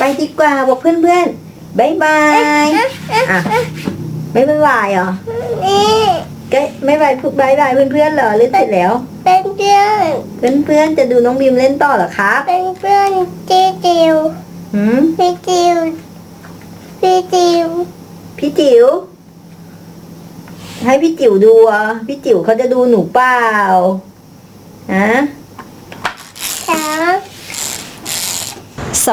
ไปดีกว่าบอกเพื่อนๆบายบายอะไม่บายบายเหรอนี่ก็ไม่บายพูดบายบายเพื่อนๆเหรอหรือเสร็จแล้วเป็นเพื่อนเพื่อนๆจะดูน้องบีมเล่นต่อเหรอครับเป็นเพื่อนจีจิวหืมพี่จิวพี่จิวพี่จิ๋วให้พี่จิ๋วดูอะพี่จิ๋วเขาจะดูหนูเปล่าฮะ สาม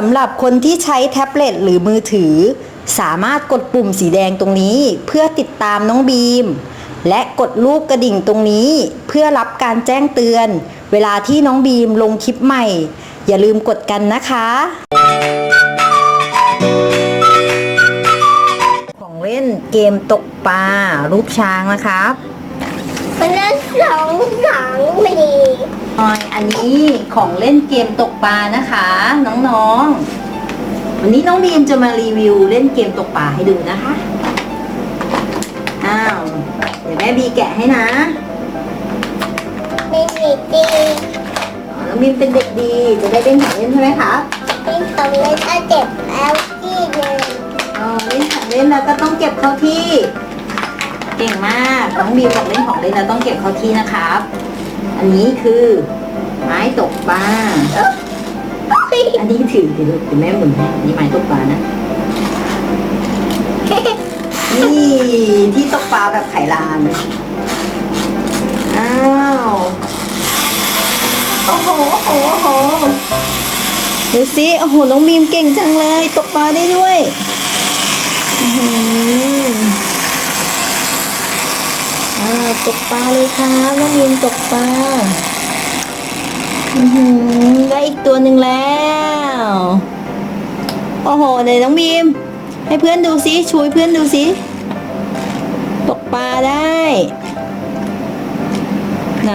สำหรับคนที่ใช้แท็บเล็ตหรือมือถือ สามารถกดปุ่มสีแดงตรงนี้ เพื่อติดตามน้องบีม และกดรูปกระดิ่งตรงนี้ เพื่อรับการแจ้งเตือน เวลาที่น้องบีมลงคลิปใหม่ อย่าลืมกดกันนะคะ ของเล่นเกมตกปลารูปช้างนะครับ เป็นเรื่องสองสองพอดี ออยอันนี้ของเล่นเกมตกปลานะคะ น้องๆ วันนี้น้องบีมจะมารีวิวเล่นเกมตกปลาให้ดูนะคะ อ้าว เดี๋ยวแม่บีแกะให้นะเป็นสีดีอ๋อน้องบีมเป็นเด็กดี จะได้เล่นของเล่นใช่ไหมคะเป็นของเล่นอาเจ็บแล้วที่หนึ่งอ๋อเล่นของเล่นแล้วก็ต้องเก็บเข้าที่ เก่งมาก น้องบีมบอกเล่นของเล่นแล้วต้องเก็บเข้าที่นะครับ อันนี้คือ ไม้ตกปลาอันนี้ถือถือถือแม่หมุนให้อันนี่ไม้ตกปลานะ นี่ที่ตกปลาแบบไข่ลาน อ้าว โอ้โห โอ้โหโอ้โหดูสิโอ้โห น้องบีมเก่งจังเลย ตกปลาได้ด้วย อื้ อ่าตกปลาเลยครับน้องบีมตกปลาอือหือได้อีกตัวหนึ่งแล้วโอ้โหไหนน้องบีม ให้เพื่อนดูสิช่วยเพื่อนดูสิตกปลาได้ ไหน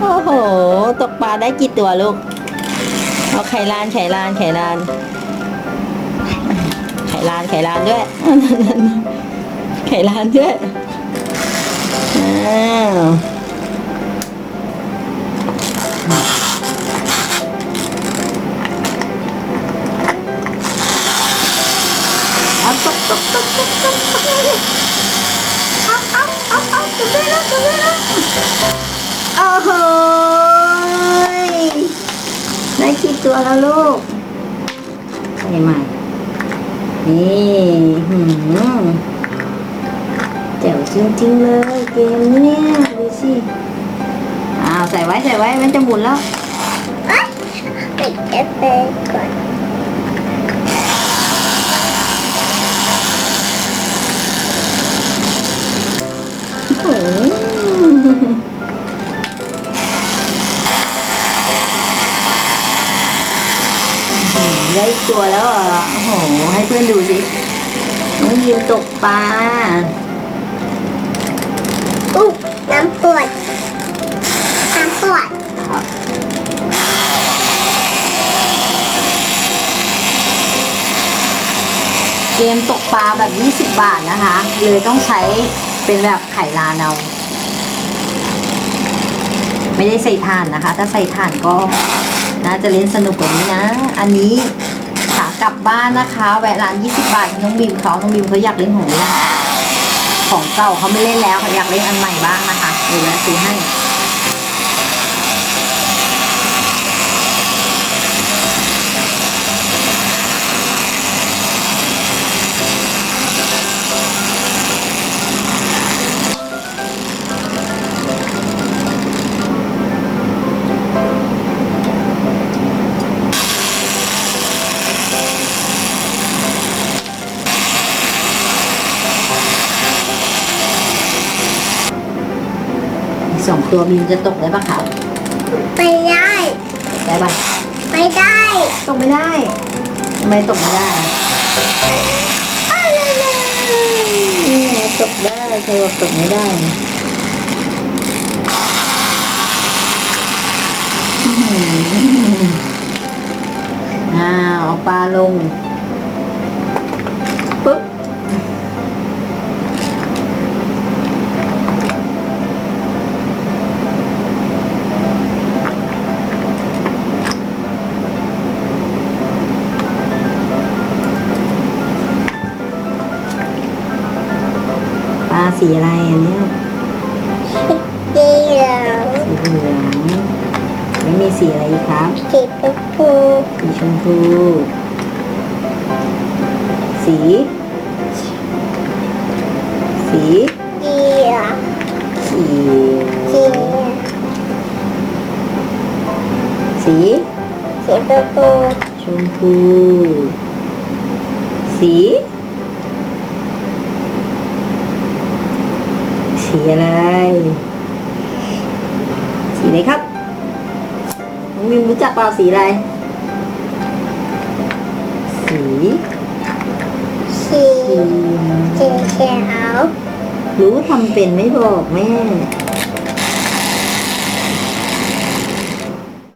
โอ้โห ตกปลาได้กี่ตัวลูกเอาไข่ลานไข่ลานไข่ลานไข่ลานไข่ลานด้วยไข่ลานด้วย โอ้โหได้กี่ตัวแล้วลูกใส่ใหม่นี่หืม จ๋วจริงๆเลยเกมเนี่ยดูสิอ้าวใส่ไว้ใส่ไว้มันจะหมุนแล้วปิดเอฟเฟกต์ก่อนโอ้โหได้ตัวแล้วเหรอโอ้โห ให้เพื่อนดูสิน้องยิมตกปลา เกมตกปลาแบบ 20 บาทนะคะ เลยต้องใช้เป็นแบบไข่ลานเอาไม่ได้ใส่ถ่านนะคะ ถ้าใส่ถ่านก็น่าจะเล่นสนุกกว่านี้นะ อันนี้ขากลับบ้านนะคะแวะร้าน 20 บาทน้องบีมเขาน้องบีมเขาอยากเล่นของเล่นของเก่าเขาไม่เล่นแล้วเขาอยากเล่นอันใหม่บ้างนะคะเดี๋ยวแวะซื้อให้ ตัวบีมจะตกได้ปะคะไปได้ ได้ปะไปได้ตกไม่ได้ทำไมตกไม่ได้นี่ไงตกได้ใครบอกตกไม่ได้อื้อหืออ้าวเอาปลาลง สีอะไรอันเนี้ยสีเหลืองสีเหลืองแล้วมีสีอะไรอีกครับ สีชมพูสีชมพู สี สีสีเหลืองสีสีเหลืองสีสีชมพูชมพู สี สีอะไร สีไหนครับน้องวิมรู้จักเปล่าสีอะไร สีสีสีสีเขียวรู้ทำเป็นไม่บอกแม่